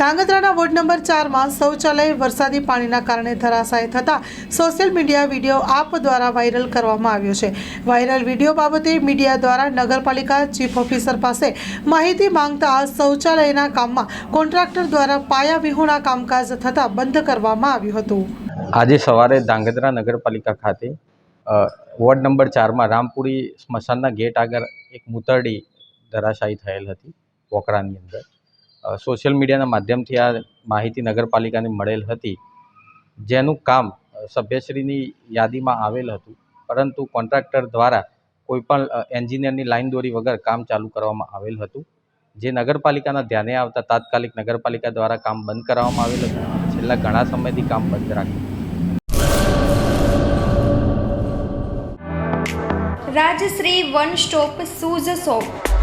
ધાંગધ્રાના ward number ચારમાં શૌચાલય વરસાદી પાણીના કારણે ધરાશાય થતાં સોશિયલ મીડિયા વીડિયો આપ દ્વારા વાયરલ કરવામાં આવ્યો છે. વાયરલ વીડિયો બાબતે મીડિયા દ્વારા નગરપાલિકા ચીફ ઓફિસર પાસે માહિતી માંગતા શૌચાલયના કામમાં કોન્ટ્રાક્ટર દ્વારા પાયા વિહોણા કામકાજ થતાં બંધ કરવામાં આવ્યું હતું. આજે સવારે ધાંગધ્રા નગરપાલિકા ખાતે વોર્ડ નંબર ચારમાં રામપુરી સ્મશાનના ગેટ આગળ એક મૂતરડી ધરાશાયી થયેલ હતી વોકરાની અંદર. સોશિયલ મીડિયાના માધ્યમથી આ માહિતી નગરપાલિકાને મળેલ હતી. જેનું કામ સભ્યશ્રીની યાદીમાં આવેલ હતું. પરંતુ કોન્ટ્રાક્ટર દ્વારા કોઈપણ એન્જિનિયરની લાઈન દોરી વગર કામ ચાલુ કરવામાં આવેલ હતું. જે નગરપાલિકાના ધ્યાને આવતા તાત્કાલિક નગરપાલિકા દ્વારા કામ બંધ કરાવવામાં આવેલ હતું. છેલ્લા ઘણા સમયથી કામ બંધ રાખ્યું Rajshree one stop shoes shop